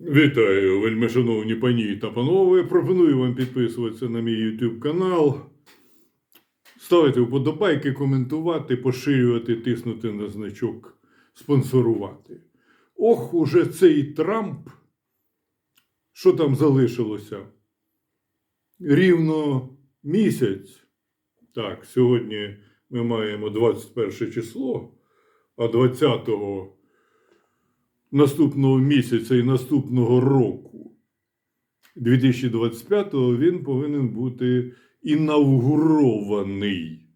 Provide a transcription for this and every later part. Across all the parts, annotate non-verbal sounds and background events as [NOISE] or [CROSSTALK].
Вітаю, вельмишановні пані та панове. Пропоную вам підписуватися на мій YouTube канал, ставити вподобайки, коментувати, поширювати, тиснути на значок, спонсорувати. Ох, уже цей Трамп. Що там залишилося? Рівно місяць. Так, сьогодні ми маємо 21 число, а 20-го наступного місяця і наступного року, 2025-го, він повинен бути інаугурований.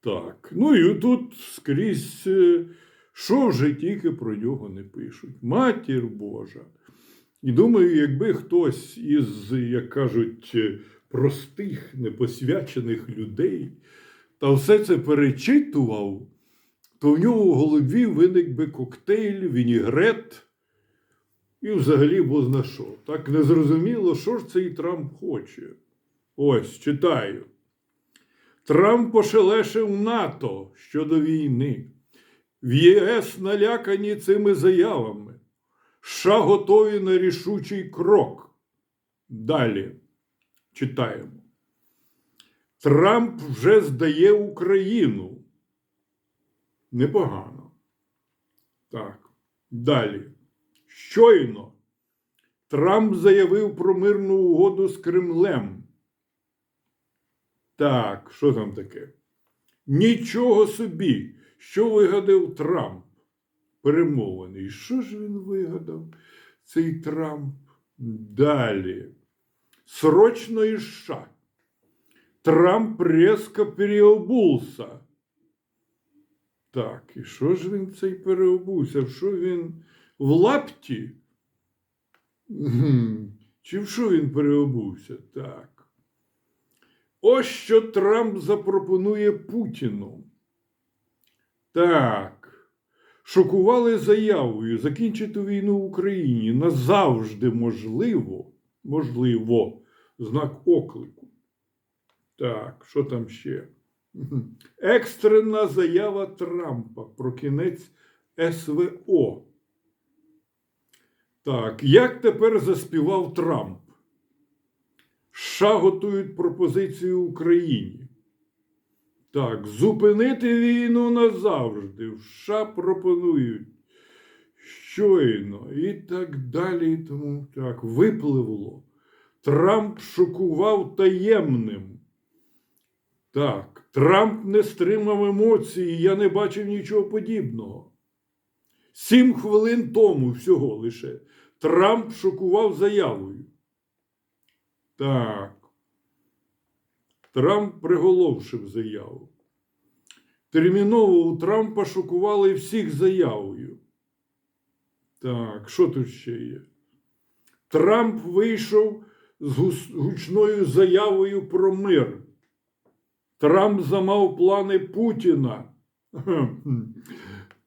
Так. Ну і тут скрізь, е, що вже тільки про нього не пишуть. Матір Божа. І думаю, якби хтось із, як кажуть, е, простих, непосвячених людей та все це перечитував, то в нього в голові виник би коктейль, вінігрет і взагалі бозна що. Так незрозуміло, що ж цей Трамп хоче. Ось читаю. Трамп пошелешив НАТО щодо війни. В ЄС налякані цими заявами. США готові на рішучий крок. Далі читаємо. Трамп вже здає Україну. Непогано. Так. Далі. Щойно Трамп заявив про мирну угоду з Кремлем. Так, що там таке? Нічого собі, що вигадав Трамп. Перемовини. І що ж він вигадав, цей Трамп? Далі. Срочно і США. Трамп резко переобулся. Так, і що ж він цей переобувся? Що він в лапті? Чи в що він переобувся? Так. Ось що Трамп запропонує Путіну. Так. Шокували заявою закінчити війну в Україні назавжди можливо, можливо, знак оклику. Так, що там ще? Екстрена заява Трампа про кінець СВО. Так, як тепер заспівав Трамп? США готують пропозицію Україні. Так, зупинити війну назавжди. В США пропонують щойно і так далі. Тому так, випливло. Трамп шокував таємним. Так, Трамп не стримав емоцій, я не бачив нічого подібного. Сім хвилин тому всього лише Трамп шокував заявою. Так. Трамп приголовшив заяву. Терміново у Трампа шокували всіх заявою. Так, що тут ще є? Трамп вийшов з гучною заявою про мир. Трамп замав плани Путіна. [LAUGHS]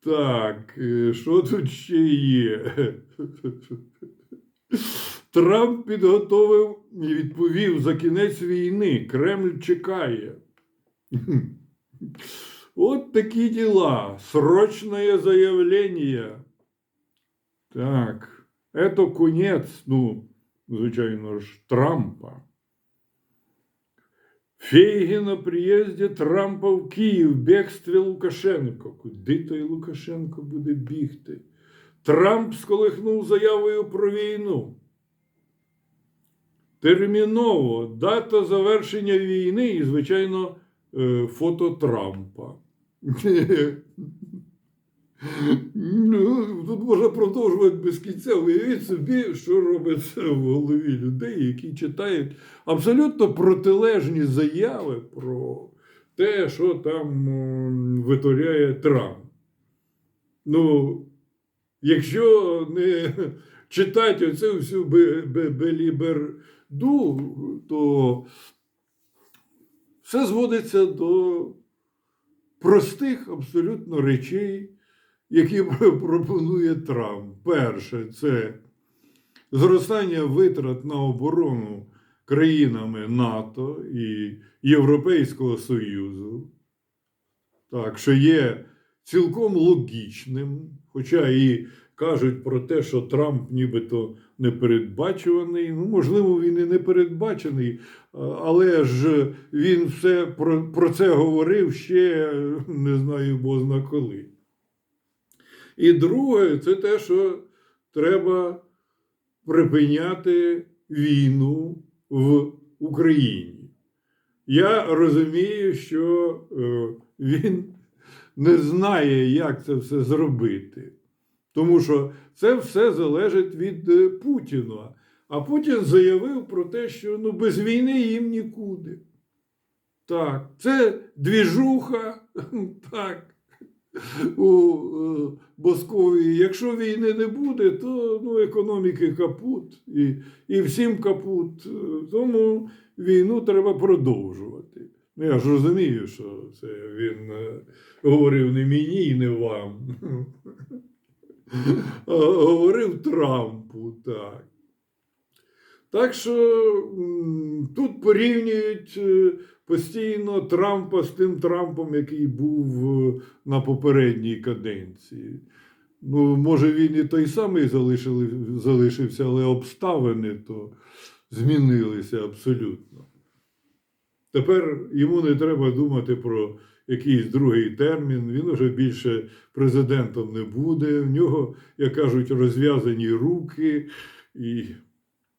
Так, е, що тут ще є? Трамп підготовив і відповів за кінець війни. Кремль чекає. От такі діла. Срочне заявлення. Так, это конець, ну, звичайно ж, Трампа. Фейги на приїзді Трампа в Київ, бігстві Лукашенко. Куди той Лукашенко буде бігти? Трамп сколихнув заявою про війну. Терміново дата завершення війни і, звичайно, е, фото Трампа. [LAUGHS] Можна продовжувати без кінця. Уявіть собі, що робиться в голові людей, які читають абсолютно протилежні заяви про те, що там витворяє Трамп. Ну, якщо не читати оцю всю бе- бе- беліберду, то все зводиться до простих абсолютно речей, які [LAUGHS] пропонує Трамп. Перше, це зростання витрат на оборону країнами НАТО і Європейського Союзу, так, що є цілком логічним, хоча і кажуть про те, що Трамп нібито непередбачуваний. Ну, можливо, він і не передбачений, але ж він все про, про це говорив ще не знаю, бозна коли. І друге, це те, що треба припиняти війну в Україні. Я розумію, що е, він не знає, як це все зробити. Тому що це все залежить від е, Путіна. А Путін заявив про те, що ну, без війни їм нікуди. Так, це двіжуха, [LAUGHS] так, у е, Босковії. Якщо війни не буде, то ну, економіки капут і, і всім капут. Тому війну треба продовжувати. Ну, я ж розумію, що це він е, говорив не мені і не вам. А говорив Трампу, так. Так що тут порівнюють е, постійно Трампа з тим Трампом, який був е, на попередній каденції. Ну, може, він і той самий залишили, залишився, але обставини то змінилися абсолютно. Тепер йому не треба думати про якийсь другий термін. Він уже більше президентом не буде. В нього, як кажуть, розв'язані руки і,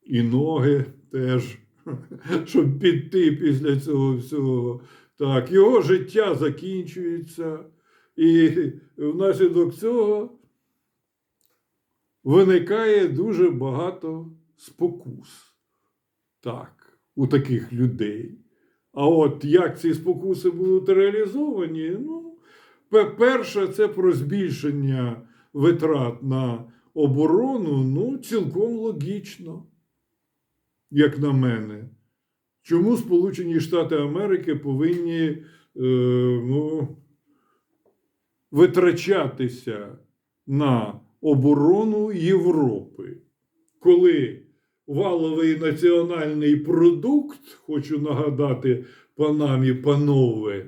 і ноги теж, [LAUGHS] щоб піти після цього всього. Так, його життя закінчується, і внаслідок цього виникає дуже багато спокус. Так, у таких людей. А от як ці спокуси будуть реалізовані? Ну, перше, це про збільшення витрат на оборону, ну, цілком логічно, як на мене. Чому Сполучені Штати Америки повинні е, ну, витрачатися на оборону Європи, коли валовий національний продукт, хочу нагадати панам і панове,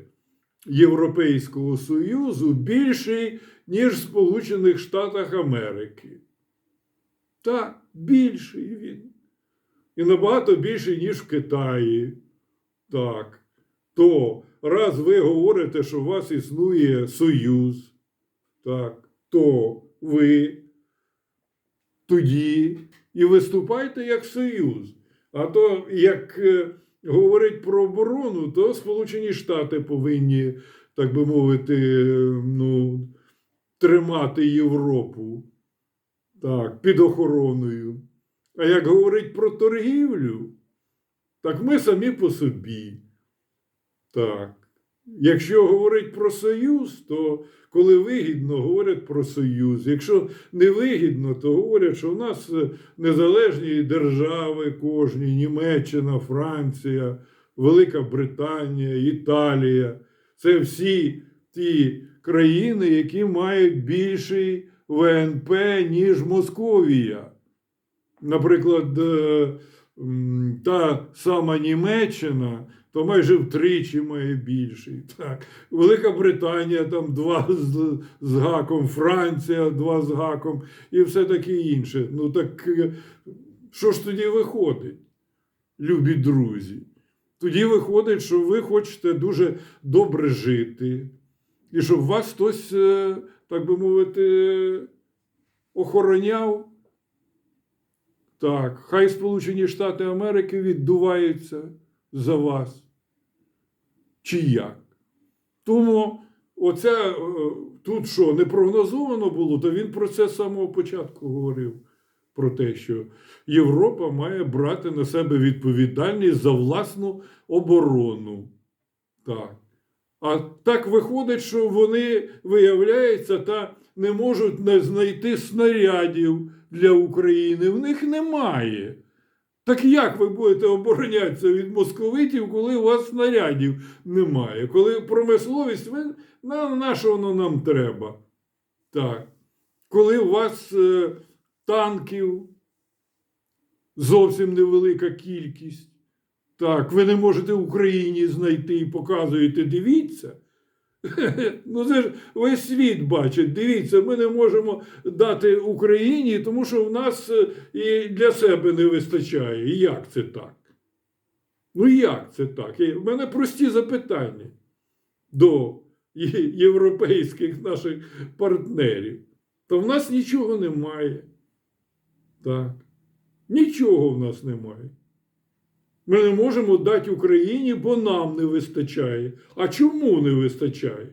Європейського Союзу більший, ніж в Сполучених Штатах Америки. Так, більший він. І набагато більший, ніж в Китаї. Так. То раз ви говорите, що у вас існує союз, так, то ви тоді і виступайте як союз. А то, як е, говорить про оборону, то Сполучені Штати повинні, так би мовити, ну, тримати Європу так, під охороною. А як говорить про торгівлю, так ми самі по собі. Так. Якщо говорить про союз, то коли вигідно, говорять про союз. Якщо не вигідно, то говорять, що в нас е, незалежні держави кожні, Німеччина, Франція, Велика Британія, Італія. Це всі ті країни, які мають більший ВНП, ніж Московія. Наприклад, е, та сама Німеччина, то майже втричі має більший. Так. Велика Британія там два з, з гаком, Франція два з гаком і все таке інше. Ну так е, що ж тоді виходить, любі друзі? Тоді виходить, що ви хочете дуже добре жити, і щоб вас хтось, е, так би мовити, охороняв. Так, хай Сполучені Штати Америки віддуваються за вас. Чи як? Тому оце е, тут що не прогнозовано було, то він про це з самого початку говорив. Про те, що Європа має брати на себе відповідальність за власну оборону. Так. А так виходить, що вони, виявляється, та не можуть не знайти снарядів для України. В них немає. Так як ви будете оборонятися від московитів, коли у вас снарядів немає? Коли промисловість, ви, на, на що воно нам треба? Так. Коли у вас е, танків зовсім невелика кількість, так, ви не можете в Україні знайти і показуєте, дивіться, [LAUGHS] Ну, це ж весь світ бачить. Дивіться, ми не можемо дати Україні, тому що в нас е, і для себе не вистачає. І як це так? Ну як це так? І в мене прості запитання до європейських наших партнерів. То в нас нічого немає. Так. Нічого в нас немає. Ми не можемо дати Україні, бо нам не вистачає. А чому не вистачає?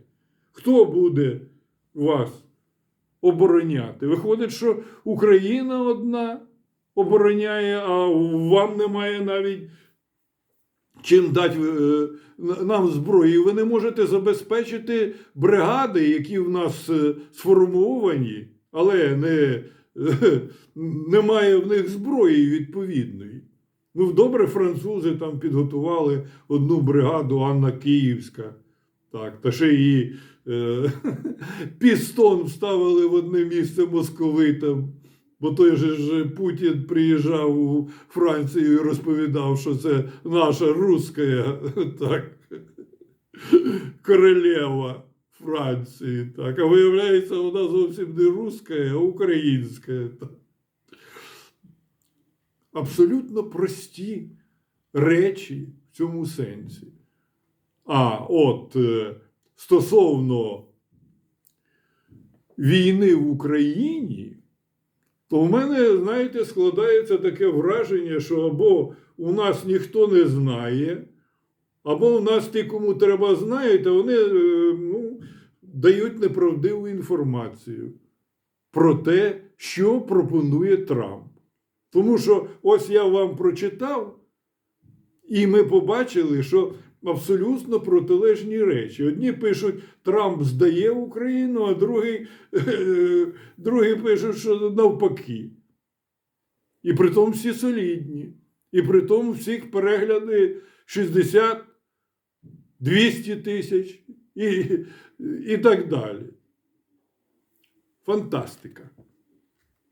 Хто буде вас обороняти? Виходить, що Україна одна обороняє, а вам немає навіть чим дати е, нам зброї. Ви не можете забезпечити бригади, які в нас е, сформовані, але не, [LAUGHS] немає в них зброї відповідної. Ну, добре, французи там підготували одну бригаду Анна Київська. Так, та ще її е, [LAUGHS] пістон вставили в одне місце московитам. Бо той же ж Путін приїжджав у Францію і розповідав, що це наша руська [LAUGHS] так, [LAUGHS] королева Франції. Так. А виявляється, вона зовсім не руська, а українська. Так. Абсолютно прості речі в цьому сенсі. А от е, стосовно війни в Україні, то в мене, знаєте, складається таке враження, що або у нас ніхто не знає, або у нас ті, кому треба знають, а вони е, ну, дають неправдиву інформацію про те, що пропонує Трамп. Тому що ось я вам прочитав, і ми побачили, що абсолютно протилежні речі. Одні пишуть, Трамп здає Україну, а другий, [LAUGHS] другі пишуть, що навпаки. І при тому всі солідні. І при тому всіх перегляди 60, 200 тисяч і, і так далі. Фантастика.